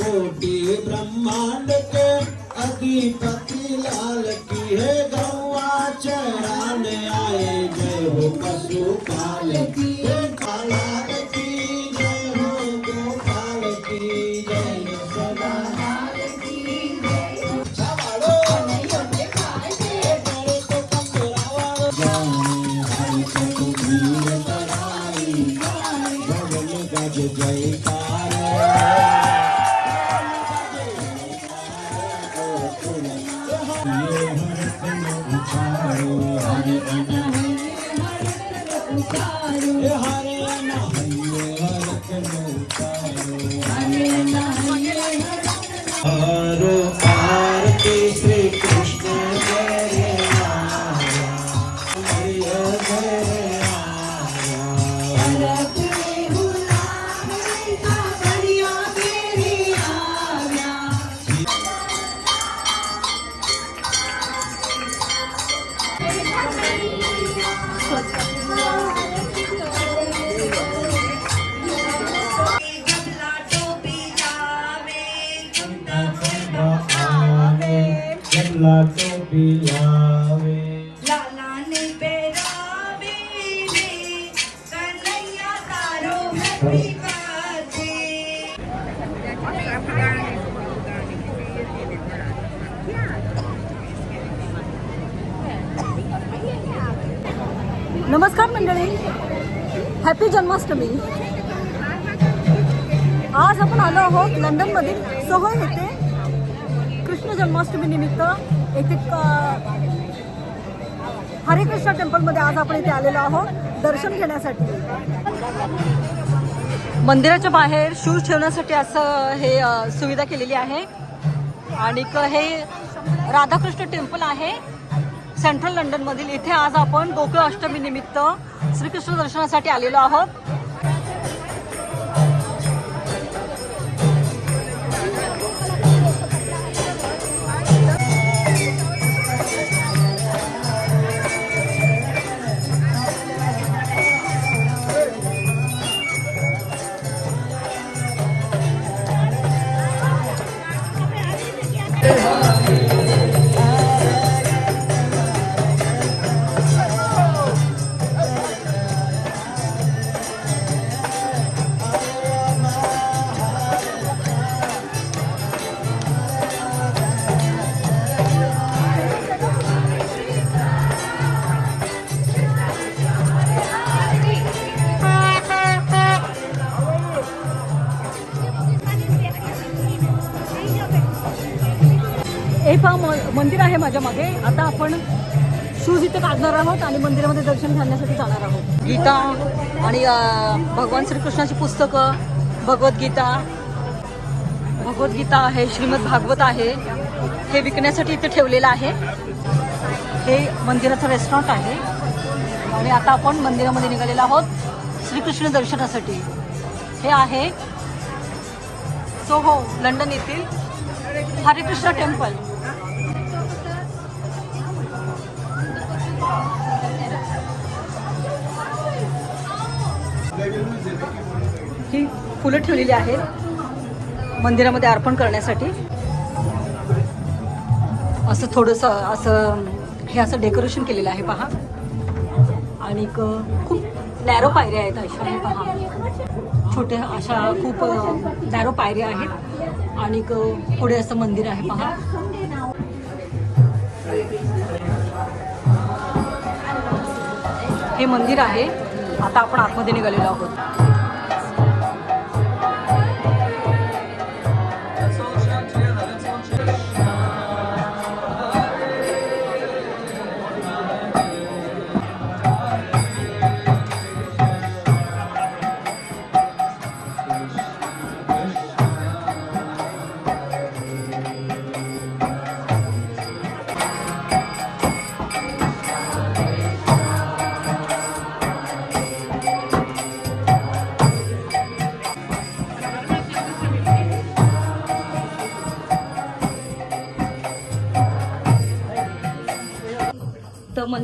कोटि ब्रह्मांड के अधिपति लाल की है गौआ चराने आए जय हो पशुपाल की हरो आरती लाला तारो हैप्पी नमस्कार मंडळी. हॅपी जन्माष्टमी. आज आपण आलो आहोत लंडनमधील सोहो येथे कृष्ण जन्माष्टमी निमित्त येथे हरे कृष्ण टेम्पलमध्ये आज आपण इथे आलेलो आहोत दर्शन घेण्यासाठी. मंदिराच्या बाहेर शूज ठेवण्यासाठी असं हे सुविधा केलेली आहे. आणि हे राधाकृष्ण टेम्पल आहे. सेंट्रल लंडनमधील इथे आज आपण गोकुळ अष्टमी निमित्त श्रीकृष्ण दर्शनासाठी आलेलो आहोत. माझ्या मागे. आता आपण शूज इथे काढणार आहोत आणि मंदिरामध्ये दर्शन घालण्यासाठी जाणार आहोत. गीता आणि भगवान श्रीकृष्णाची पुस्तकं भगवद्गीता. भगवद्गीता आहे श्रीमद भागवत आहे. हे विकण्यासाठी इथे ठेवलेलं आहे. हे मंदिराचं रेस्टॉरंट आहे. आणि आता आपण मंदिरामध्ये निघालेलो आहोत श्रीकृष्ण दर्शनासाठी. हे आहे सोहो लंडन येथील हरेकृष्ण टेम्पल. ही फुलं ठेवलेली आहेत. मंदिरामध्ये अर्पण करण्यासाठी. असं थोडंसं असं हे असं डेकोरेशन केलेलं आहे पहा. आणि खूप नॅरो पायऱ्या आहेत अशा हे पहा. छोट्या अशा खूप नॅरो पायऱ्या आहेत. आणि पुढे असं मंदिर आहे पहा. हे मंदिर आहे. आता आपण आतमध्ये निघालेलो आहोत.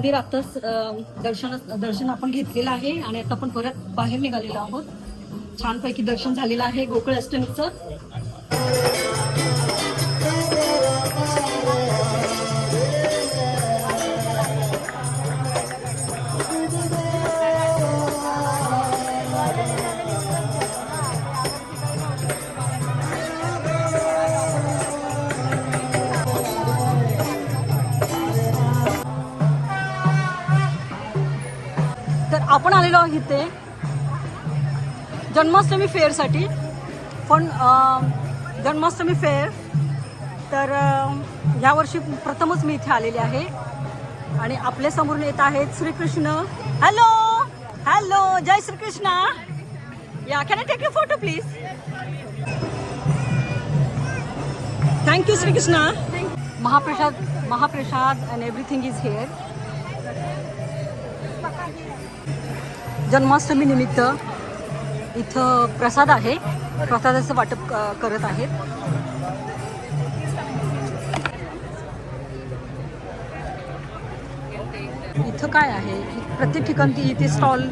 मंदिर आताच दर्शन दर्शन आपण घेतलेलं आहे आणि आता आपण परत बाहेर निघालेलो आहोत. छानपैकी दर्शन झालेलं आहे गोकुळ अष्टमीचं. इथे जन्माष्टमी फेअरसाठी. पण जन्माष्टमी फेअर तर यावर्षी प्रथमच मी इथे आलेले आहे. आणि आपल्या समोरून येत आहेत श्रीकृष्ण. हॅलो हॅलो जय श्रीकृष्ण! या can I take you photo please thank you Shrikrishna. महाप्रसाद महाप्रसाद and everything is here Janmashtami निमित्त इथं प्रसाद आहे. प्रसादाचं वाटप करत आहेत. इथं काय आहे? प्रत्येक ठिकाणी इथे स्टॉल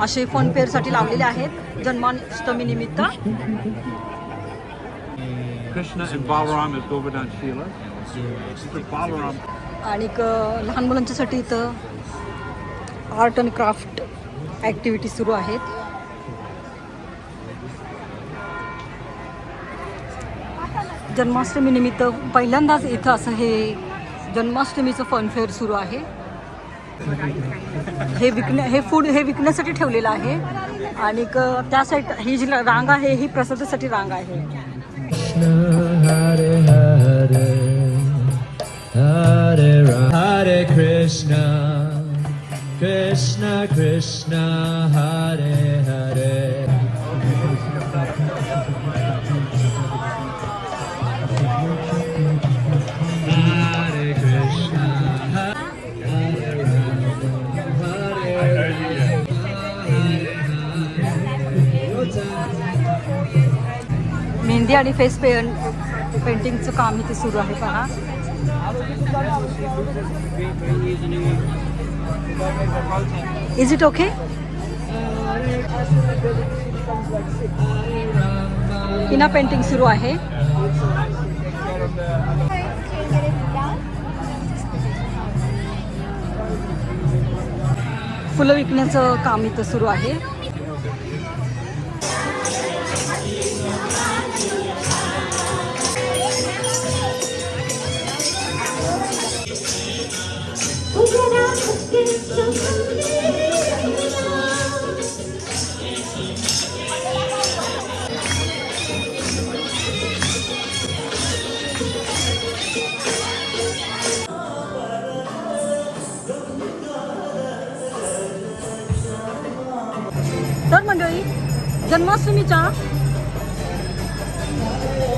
असे फन फेअरसाठी लावलेले आहेत. जन्माष्टमी निमित्त. आणि लहान मुलांच्यासाठी इथं आर्ट अँड क्राफ्ट ॲक्टिव्हिटी सुरू आहेत. जन्माष्टमीनिमित्त पहिल्यांदाच इथं असं हे जन्माष्टमीचं फनफेअर सुरू आहे. हे विकण्या हे फूड हे विकण्यासाठी ठेवलेलं आहे. आणि त्या साईड ही जी रांग आहे ही प्रसादासाठी रांग आहे. Krishna Krishna Hare Hare Hare Krishna Hare Rama Hare mehndi आणि फेस पेंट पेंटिंगचं काम इथे सुरू आहे पहा Is इट ओके इना पेंटिंग सुरू आहे फुलं विकण्याचं काम इथं सुरू आहे जन्माष्टमीच्या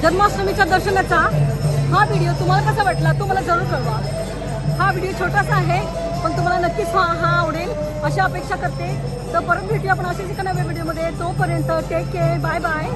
जन्माष्टमीच्या दर्शनाचा हा व्हिडिओ तुम्हाला कसा वाटला तो मला जरूर कळवा. हा व्हिडिओ छोटासा आहे पण तुम्हाला नक्कीच हा हा आवडेल. अशी अपेक्षा करते. तर परत भेटूया आपण असेच एका नव्या व्हिडिओमध्ये तोपर्यंत टेक केअर बाय बाय